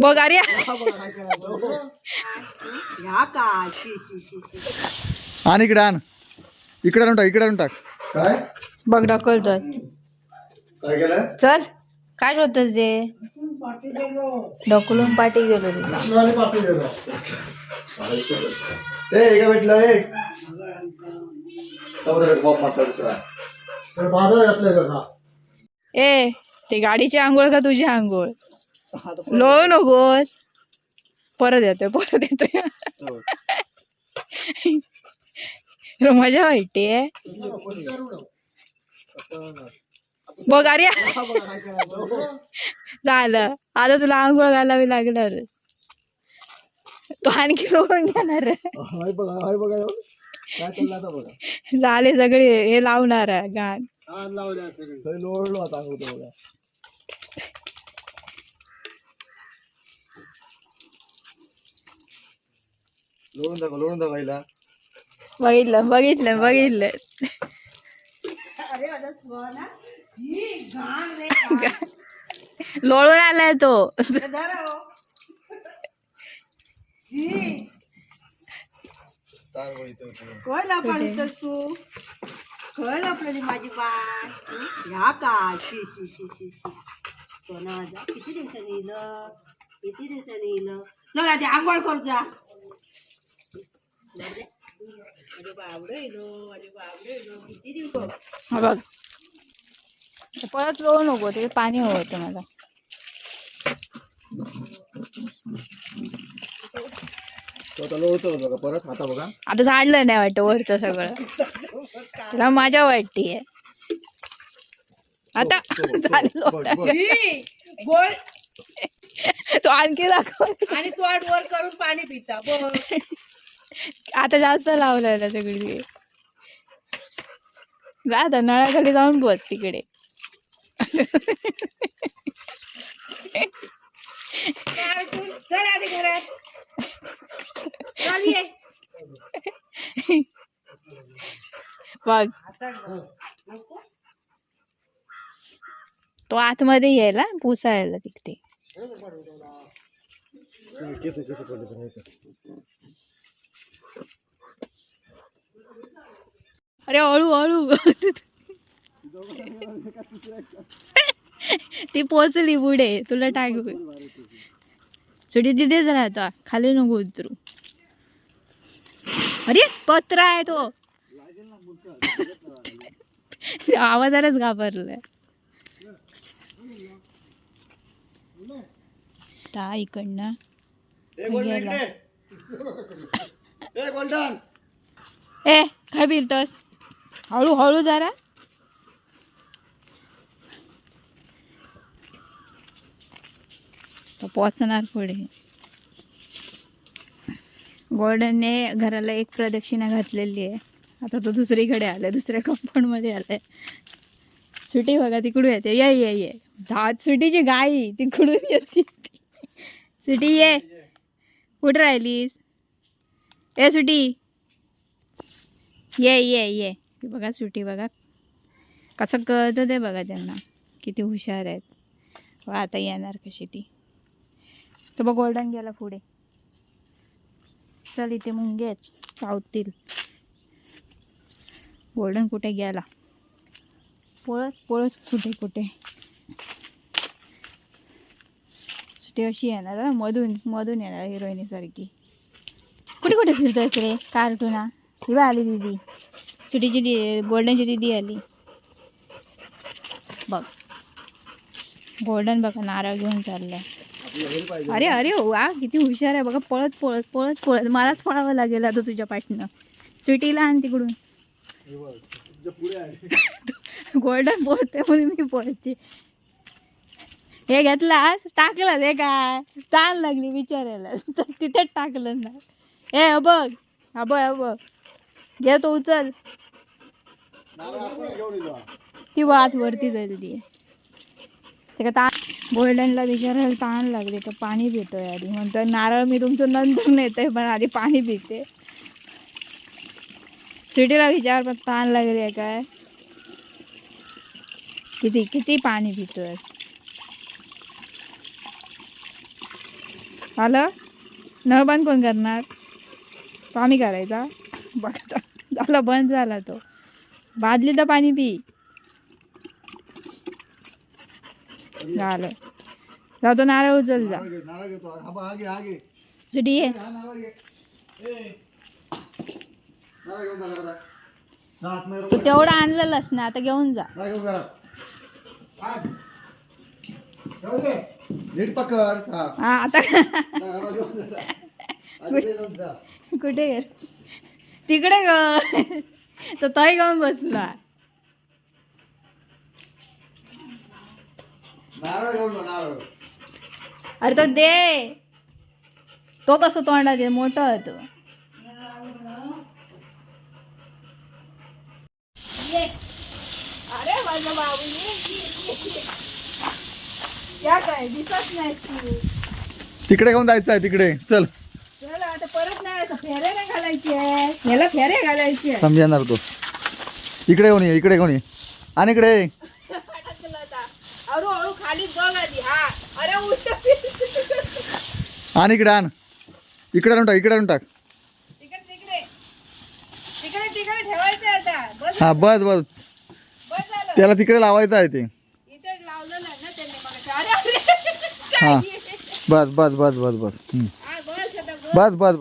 बघ अरे आण इकडे आण. इकडे आणून टाक इकडे आणून टाक. काय? बघ काय केलं चल. काय शोधतोस ते? ढकलून पाठी गेलो तुला. ए एका भेटलं ए ते गाडीची आंघोळ का तुझी आंघोळ? लोळू नकोस परत येतोय परत येतोय रो मजा वाटते बघ अरे झालं आता तुला आंघोळ घालावी लागणार तो आणखी लोळून घेणार झाले सगळे हे लावणार आहे गाण सगळे लोळलो आता होतो बघा लोळून दाखव लोळून दाखव हिला बघितलं बघितलं बघितलं. लोळून आलाय तो. खय लपडतस तू. खय लपडली माझी बाय ह्या का? शी शी शी शी शी. सोना माझा. किती दिवसांनी किती दिवसांनी चल आंघोळ कर जा माझे बाबडं येलो माझे बाबडं येलो किती दिवस हा बघ. परत लोळू नको ते पाणी हवं होतं मला. आता परत आता बघा आता झाडलं नाही वाटतं वरचं सगळं. तुला मजा वाटतीये. आता झालं लोटायचं. गोल तो आणखी दाखव. आणि तू आठ वर करून पाणी पिता बघ. आता जास्त लावलंय ना सगळी. जा आता नळाखाली जाऊन बस तिकडे. बघ. तो आतमध्ये यायला पुसायला तिकडे केस केस पडले तर नाही का? अरे हळू हळू. ती पोचली पुढे. तुला टाकू सुटी तिथेच राहता खाली नको उतरू. अरे पत्रा आहे तो. आवाजालाच घाबरलाय ता इकडनं. ए काय फिरतोस? हळूहळू जरा. तो पोचणार पुढे. गोल्डनने घराला एक प्रदक्षिणा घातलेली आहे. आता तो दुसरीकडे आलाय दुसऱ्या कंपाऊंडमध्ये आलाय. सुटी बघा तिकडून येते. ये ये ये. धाट सुटीची गाई तिकडून येते. सुटी ये. कुठं राहिलीस? ए सुटी. ये ये ये. की बघा सुटी बघा. कसं कळतं ते बघा त्यांना. किती हुशार आहेत. व आता येणार कशी ती. तर बघ गोल्डन गेला पुढे. चल इथे मुंगे आहेत. चावतील गोल्डन कुठे गेला? पळत पळत कुठे कुठे? सुटी अशी येणार मधून मधून येणार हिरोईनीसारखी. कुठे कुठे फिरतोयस रे? कार्टूना ही. आली दीदी. सुटीची दि गोल्डनची दिदी आली. बघ. गोल्डन बघा नारळ घेऊन चाललाय. अरे अरे वा किती हुशार आहे बघा. पळत पळत पळत पळत. मलाच पळावं लागेल आता तुझ्या पाठनं. स्वीटीला आण तिकडून. गोल्डन पळते म्हणून मी पळते. हे घेतलास? टाकलं हे काय? चाल लागली विचारायला तर तिथेच टाकलं ना. ए बघ. हा बघ हा बघ. घे तो उचल. ती वात वरती चालली आहे. ते का गोल्डनला विचारायला ताण लागले तर पाणी पितोय आधी. म्हणतो नारळ मी तुमचं नंतर नेते पण आधी पाणी पिते. सिटीला विचार पण ताण लागली आहे काय? किती किती पाणी पितोय? आलं? बंद कोण करणार? तो आम्ही करायचा? झाला बंद झाला तो. बादलीचं पाणी पी. झालं. जाऊ तो नारळ उचल जा. सुटी ये. तू. तेवढा आणलेलास ना आता घेऊन जा. हा. आता. कुठे तिकडे ग. तो तोही घेऊन बसला अरे तो दे. तो कसं तोंडात आहे? मोठं होतो अरे माझा बाबू या काय? दिसत नाही तू. तिकडे घेऊन जायचं आहे तिकडे. चल. परत नाही आता फेरे नाही घालायची आहे. याला फेरे घालायचे आहे. समजा येणार तो. इकडे ये इकडे ये आणि इकडे. खाली बघ आधी हा. अरे आण इकडे आण. इकडे आणून टाक इकडे आणून टाक. तिकडे तिकडे. तिकडे तिकडे ठेवायचं आता. बस हा बस बस. बस झालं. त्याला तिकडे लावायचं आहे ते. इथे लावलेलं आहे ना त्यांनी मगाशी. अरे अरे. हा? बस बस बस बस बस. हम्म. हा, बस आता बस. बस बस